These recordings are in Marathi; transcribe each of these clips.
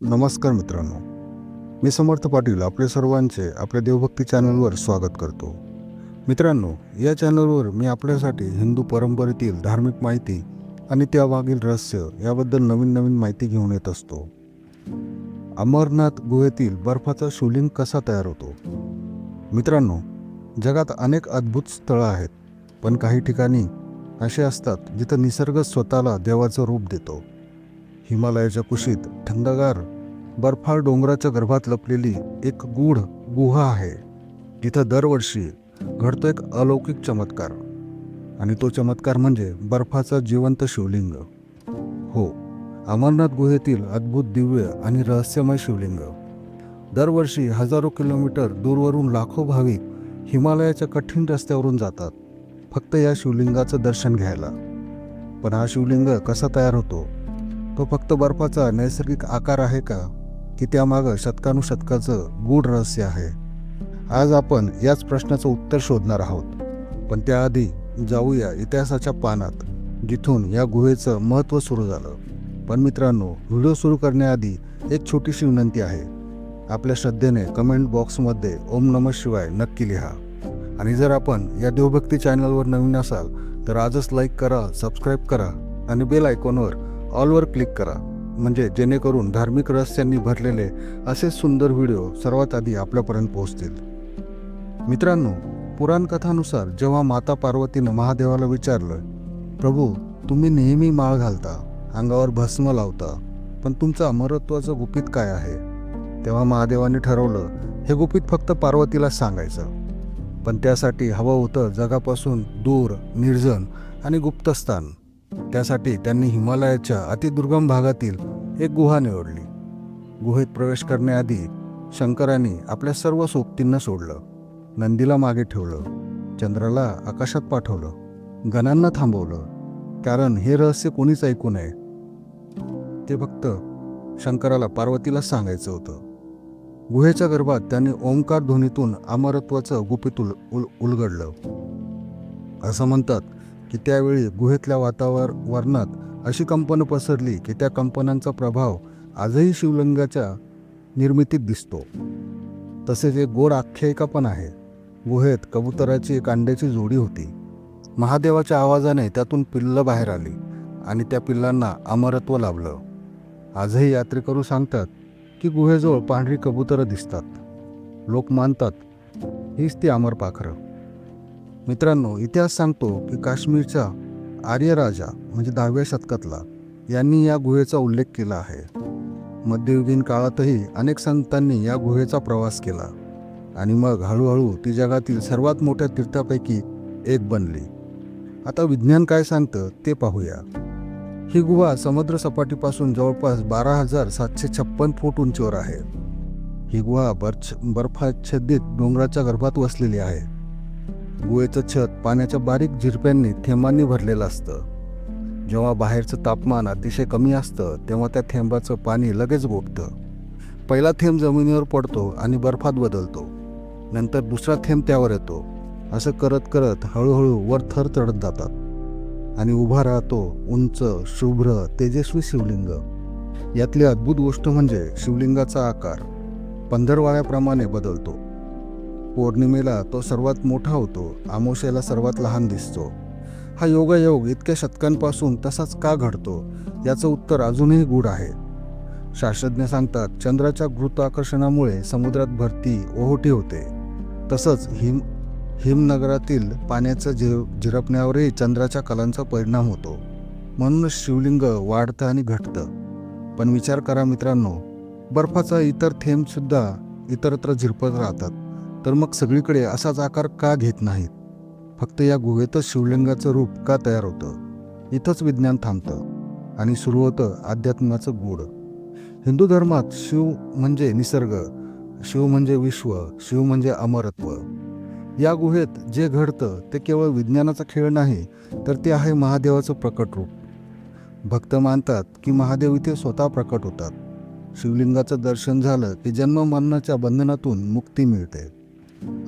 नमस्कार मित्रांनो. मी समर्थ पाटील आपले सर्वांचे आपल्या देवभक्ती चॅनलवर स्वागत करतो. मित्रांनो या चॅनलवर मी आपल्यासाठी हिंदू परंपरेतील धार्मिक माहिती आणि त्यामागील रहस्य याबद्दल नवीन नवीन माहिती घेऊन येत असतो. अमरनाथ गुहेतील बर्फाचा शिवलिंग कसा तयार होतो? मित्रांनो जगात अनेक अद्भुत स्थळं आहेत पण काही ठिकाणी असे असतात जिथं निसर्ग स्वतःला देवाचं रूप देतो. हिमालयाच्या कुशीत थंडगार बर्फाळ डोंगराच्या गर्भात लपलेली एक गूढ गुहा आहे. जिथं दरवर्षी घडतो एक अलौकिक चमत्कार. आणि तो चमत्कार म्हणजे बर्फाचा जिवंत शिवलिंग. हो अमरनाथ गुहेतील अद्भुत दिव्य आणि रहस्यमय शिवलिंग. दरवर्षी हजारो किलोमीटर दूरवरून लाखो भाविक हिमालयाच्या कठीण रस्त्यावरून जातात फक्त या शिवलिंगाचं दर्शन घ्यायला. पण हा शिवलिंग कसा तयार होतो? तो फक्त बर्फाचा नैसर्गिक आकार आहे का? की त्यामागं शतकानुशतकाचं गूढ रहस्य आहे? आज आपण याच प्रश्नाचं उत्तर शोधणार आहोत. पण त्याआधी जाऊया इतिहासाच्या पानात जिथून या गुहेचं महत्त्व सुरू झालं. पण मित्रांनो व्हिडिओ सुरू करण्याआधी एक छोटीशी विनंती आहे. आपल्या श्रद्धेने कमेंट बॉक्समध्ये ओम नमः शिवाय नक्की लिहा. आणि जर आपण या देवभक्ती चॅनलवर नवीन असाल तर आजच लाईक करा सबस्क्राईब करा आणि बेल आयकॉनवर ऑलवर क्लिक करा. म्हणजे जेणेकरून धार्मिक रहस्यांनी भरलेले असे सुंदर व्हिडिओ सर्वात आधी आपल्यापर्यंत पोहोचतील. मित्रांनो पुराणकथानुसार जेव्हा माता पार्वतीनं महादेवाला विचारलं प्रभू तुम्ही नेहमी माळ घालता अंगावर भस्म लावता पण तुमचं अमरत्वाचं गुपित काय आहे? तेव्हा महादेवाने ठरवलं हे गुपित फक्त पार्वतीला सांगायचं. पण त्यासाठी हवं होतं जगापासून दूर निर्जन आणि गुप्तस्थान. त्यासाठी त्यांनी हिमालयाच्या अतिदुर्गम भागातील एक गुहा निवडली. गुहेत प्रवेश करण्याआधी शंकरांनी आपल्या सर्व सोबतींना सोडलं. नंदीला मागे ठेवलं. चंद्राला आकाशात पाठवलं. गणांना थांबवलं. कारण हे रहस्य कोणीच ऐकू नये. ते फक्त शंकराला पार्वतीला सांगायचं होतं. गुहेच्या गर्भात त्यांनी ओंकार ध्वनीतून अमरत्वाचं गुपित उल उल उलगडलं. असं म्हणतात की त्यावेळी गुहेतल्या वातावरणात अशी कंपनं पसरली की त्या कंपनांचा प्रभाव आजही शिवलिंगाच्या निर्मितीत दिसतो. तसेच एक गोड आख्यायिका पण आहे. गुहेत कबुतराची एक अंड्याची जोडी होती. महादेवाच्या आवाजाने त्यातून पिल्लं बाहेर आली आणि त्या पिल्लांना अमरत्व लाभलं. आजही यात्रेकरू सांगतात की गुहेजवळ पांढरी कबुतरं दिसतात. लोक मानतात हीच ती अमर पाखरं. मित्रांनो इतिहास सांगतो की काश्मीरचा आर्य राजा म्हणजे दहाव्या शतकातला यांनी या गुहेचा उल्लेख केला आहे. मध्ययुगीन काळातही अनेक संतांनी या गुहेचा प्रवास केला आणि मग हळूहळू ती जगातील सर्वात मोठ्या तीर्थापैकी एक बनली. आता विज्ञान काय सांगतं ते पाहूया. ही गुहा समुद्र सपाटीपासून जवळपास बारा हजार सातशे छप्पन फूट उंचीवर आहे. ही गुहा बर्च बर्फाच्छादित डोंगराच्या गर्भात वसलेली आहे. गुहेचं छत पाण्याच्या बारीक झिरप्यांनी थेंबांनी भरलेलं असतं. जेव्हा बाहेरचं तापमान अतिशय कमी असतं तेव्हा त्या थेंबाचं पाणी लगेच गोठतं. पहिला थेंब जमिनीवर पडतो आणि बर्फात बदलतो. नंतर दुसरा थेंब त्यावर येतो. असं करत करत हळूहळू वर थर चढत जातात. आणि उभा राहतो उंच शुभ्र तेजस्वी शिवलिंग. यातली अद्भुत गोष्ट म्हणजे शिवलिंगाचा आकार. पंधरवाळ्याप्रमाणे बदलतो. पौर्णिमेला तो सर्वात मोठा होतो आमोशेला सर्वात लहान दिसतो. हा योगायोग इतक्या शतकांपासून तसाच का घडतो याचं उत्तर अजूनही गूढ आहे. शास्त्रज्ञ सांगतात चंद्राच्या गुरुत्वाकर्षणामुळे समुद्रात भरती ओहोटी होते. तसंच हिम हिमनगरातील पाण्याचं झिर झिरपण्यावरही चंद्राच्या कलांचा परिणाम होतो. म्हणूनच शिवलिंग वाढतं आणि घटतं. पण विचार करा मित्रांनो बर्फाचा इतर थेंबसुद्धा इतरत्र झिरपत राहतात. तर मग सगळीकडे असाच आकार का घेत नाहीत? फक्त या गुहेतच शिवलिंगाचं रूप का तयार होतं? इथंच विज्ञान थांबतं आणि सुरू होतं अध्यात्माचं गूढ. हिंदू धर्मात शिव म्हणजे निसर्ग शिव म्हणजे विश्व शिव म्हणजे अमरत्व. या गुहेत जे घडतं ते केवळ विज्ञानाचा खेळ नाही तर ते आहे महादेवाचं प्रकट रूप. भक्त मानतात की महादेव इथे स्वतः प्रकट होतात. शिवलिंगाचं दर्शन झालं की जन्म मरणाच्या बंधनातून मुक्ती मिळते.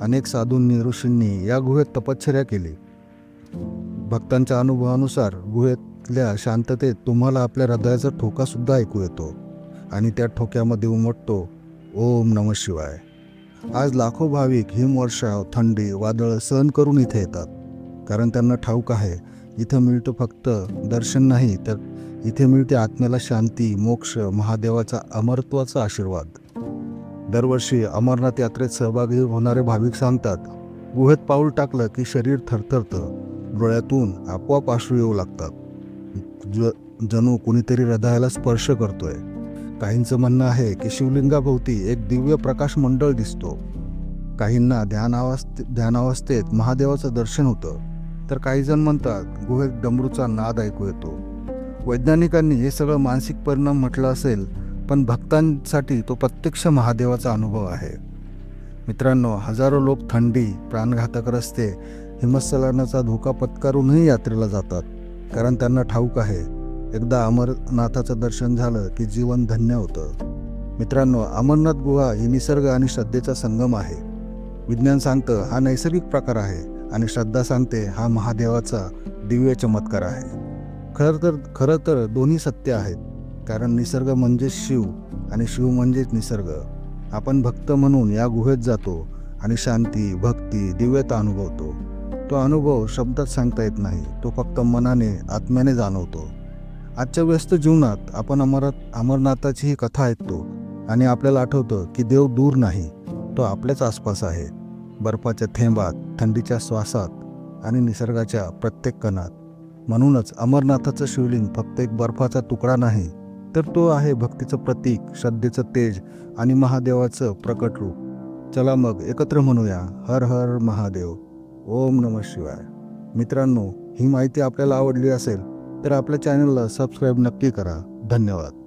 अनेक साधूंनी ऋषींनी या गुहेत तपश्चर्या केली. भक्तांच्या अनुभवानुसार गुहेतल्या शांततेत तुम्हाला आपल्या हृदयाचा ठोकासुद्धा ऐकू येतो आणि त्या ठोक्यामध्ये उमटतो ओम नम शिवाय. आज लाखो भाविक हिमवर्षाव थंडी वादळ सहन करून इथे येतात. कारण त्यांना ठाऊक आहे इथं मिळतं फक्त दर्शन नाही तर इथे मिळते आत्म्याला शांती मोक्ष महादेवाचा अमरत्वाचा आशीर्वाद. दरवर्षी अमरनाथ यात्रेत सहभागी होणारे भाविक सांगतात गुहेत पाऊल टाकलं की शरीर थरथरतं. डोळ्यातून आपोआप अश्रू येऊ लागतात. ज जणू कुणीतरी हृदयाला स्पर्श करतोय. काहींचं म्हणणं आहे की शिवलिंगाभोवती एक दिव्य प्रकाश मंडळ दिसतो. काहींना ध्यानावस्थे ध्यानावस्थेत महादेवाचं दर्शन होतं. तर काही जण म्हणतात गुहेत डमरूचा नाद ऐकू येतो. वैज्ञानिकांनी हे सगळं मानसिक परिणाम म्हटलं असेल पण भक्तांसाठी तो प्रत्यक्ष महादेवाचा अनुभव आहे. मित्रांनो हजारो लोक थंडी प्राणघातक रस्ते हिमस्खलनाचा धोका पत्करूनही यात्रेला जातात. कारण त्यांना ठाऊक आहे एकदा अमरनाथाचं दर्शन झालं की जीवन धन्य होतं. मित्रांनो अमरनाथ गुहा ही निसर्ग आणि श्रद्धेचा संगम आहे. विज्ञान सांगतं हा नैसर्गिक प्रकार आहे आणि श्रद्धा सांगते हा महादेवाचा दिव्य चमत्कार आहे. खरं तर खरं तर दोन्ही सत्य आहेत. कारण निसर्ग म्हणजेच शिव आणि शिव म्हणजेच निसर्ग. आपण भक्त म्हणून या गुहेत जातो आणि शांती भक्ती दिव्यता अनुभवतो. तो अनुभव शब्दात सांगता येत नाही तो फक्त मनाने आत्म्याने जाणवतो. आजच्या व्यस्त जीवनात आपण अमरात अमरनाथाची ही कथा ऐकतो आणि आपल्याला आठवतं की देव दूर नाही तो आपल्याच आसपास आहे. बर्फाच्या थेंबात थंडीच्या श्वासात आणि निसर्गाच्या प्रत्येक कणात. म्हणूनच अमरनाथाचं शिवलिंग फक्त एक बर्फाचा तुकडा नाही तर तो आहे भक्तीचं प्रतीक श्रद्धेचं तेज आणि महादेवाचं प्रकट रूप. चला मग एकत्र म्हणूया हर हर महादेव. ओम नम शिवाय. मित्रांनो ही माहिती आपल्याला आवडली असेल तर आपल्या चॅनलला सबस्क्राईब नक्की करा. धन्यवाद.